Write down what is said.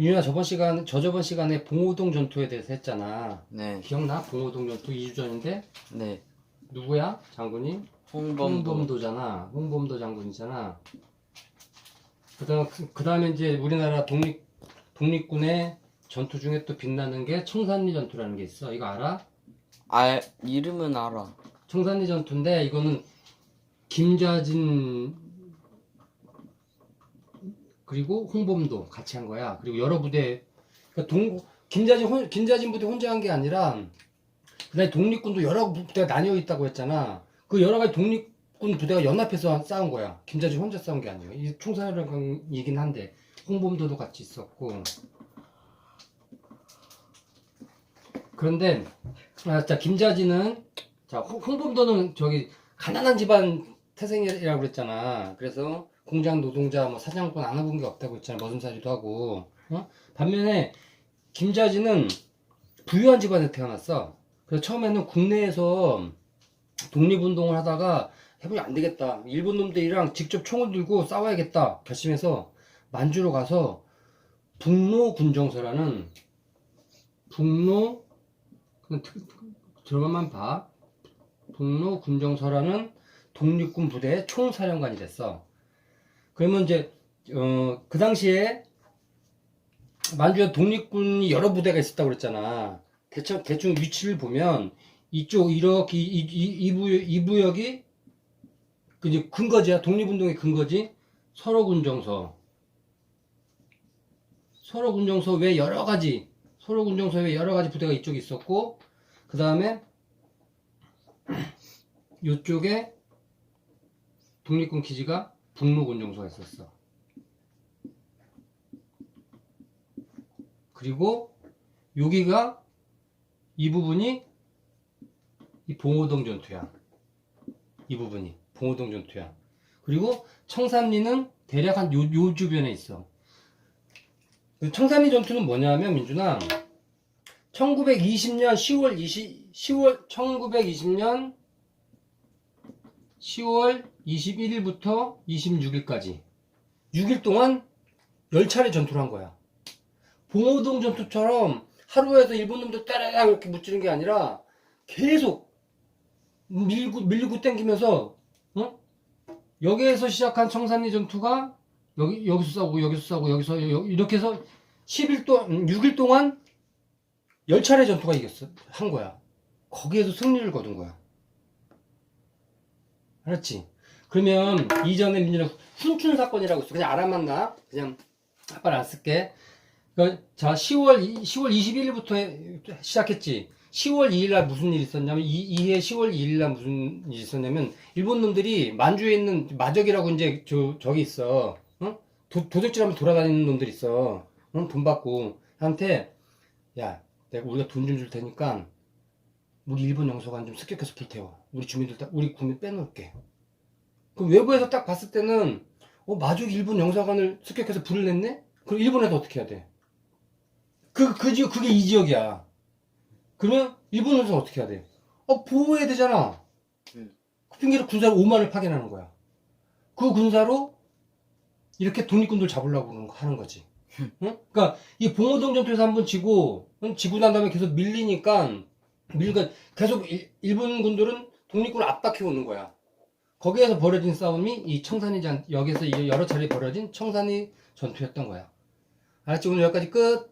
민준아 저번 시간 저 저번 시간에 봉오동 전투에 대해서 했잖아. 네, 기억나? 봉오동 전투 2주 전인데 네. 누구야? 장군이? 홍범도. 홍범도잖아. 홍범도 장군이잖아. 그다음 그 다음에 이제 우리나라 독립 독립군의 전투 중에 또 빛나는 게 청산리 전투라는 게 있어. 이거 알아? 아, 이름은 알아. 청산리 전투인데 이거는 김자진 그리고 홍범도 같이 한 거야. 그리고 여러 부대 그러니까 동 김자진 혼, 김자진 부대 혼자 한 게 아니라 그다음에 독립군도 여러 부대가 나뉘어 있다고 했잖아. 그 여러 가지 독립군 부대가 연합해서 싸운 거야. 김자진 혼자 싸운 게 아니에요. 이 총선이긴 한데 홍범도도 같이 있었고 그런데 아, 자 김자진은 자 홍- 홍범도는 저기 가난한 집안 태생이라고 그랬잖아. 그래서 공장 노동자 뭐 사장권 안 해본 게 없다고 했잖아. 머슴살이도 하고. 어? 반면에 김자진은 부유한 집안에 태어났어. 그래서 처음에는 국내에서 독립운동을 하다가 해보니 안 되겠다. 일본 놈들이랑 직접 총을 들고 싸워야겠다. 결심해서 만주로 가서 북로 군정서라는 북로 들어가만 봐. 북로 군정서라는 독립군 부대의 총사령관이 됐어. 그러면 이제 어, 그 당시에 만주에 독립군이 여러 부대가 있었다고 그랬잖아. 대충, 대충 위치를 보면 이쪽 이렇게 이, 이, 이, 이 부여, 이 부역이 그 이제 근거지야. 독립운동의 근거지. 서로군정서. 서로군정서 외 여러 가지 서로군정서 외 여러 가지 부대가 이쪽에 있었고 그 다음에 이쪽에 독립군 기지가 북로군정소가 있었어. 그리고 여기가 이 부분이 이 봉오동 전투야. 이 부분이 봉오동 전투야. 그리고 청산리는 대략 한 요, 요 주변에 있어. 그 청산리 전투는 뭐냐면 민준아 1920년 10월 20 10월 1920년 10월 21일부터 26일까지 6일 동안 10차례 전투를 한 거야. 봉오동 전투처럼 하루에도 일본 놈들 따라락 이렇게 무찌른 게 아니라 계속 밀고 밀고 땡기면서 어? 여기에서 시작한 청산리 전투가 여기 여기서 싸우고 여기서 싸우고 여기서 여- 이렇게 해서 10일 동안 6일 동안 10차례 전투가 이겼어. 한 거야. 거기에서 승리를 거둔 거야. 알았지? 그러면 이전에 민준아 훈춘 사건이라고 있어. 그냥 알아만 나. 그냥 아빠는 안 쓸게. 그러니까 자 10월 이- 10월 21일부터 시작했지. 10월 2일 날 무슨 일이 있었냐면 이, 이해 10월 2일 날 무슨 일이 있었냐면 일본 놈들이 만주에 있는 마적이라고 이제 저 저기 있어. 어? 도, 도적질하면 돌아다니는 놈들 있어. 어? 돈 받고 한테 야 내가 우리가 돈 좀 줄 테니까 우리 일본 영사관 좀 습격해서 불태워. 우리 주민들 다 우리 국민 빼놓을게. 그럼 외부에서 딱 봤을 때는 어 마족 일본 영사관을 습격해서 불을 냈네? 그럼 일본에서 어떻게 해야 돼? 그, 그 지역, 그게 이 지역이야. 그러면 일본에서 어떻게 해야 돼? 어, 보호해야 되잖아. 음. 그 핑계로 군사로 5만을 파견하는 거야. 그 군사로 이렇게 독립군들 잡으려고 하는 거지. 응? 그러니까 이 봉오동 전투에서 한번 지고 응? 지고 난 다음에 계속 밀리니까 밀니까 계속 일, 일본 군들은 독립군을 압박해 오는 거야. 거기에서 벌어진 싸움이 이 청산리 전 여기서 이제 여러 차례 벌어진 청산리 전투였던 거야. 알았지? 오늘 여기까지 끝.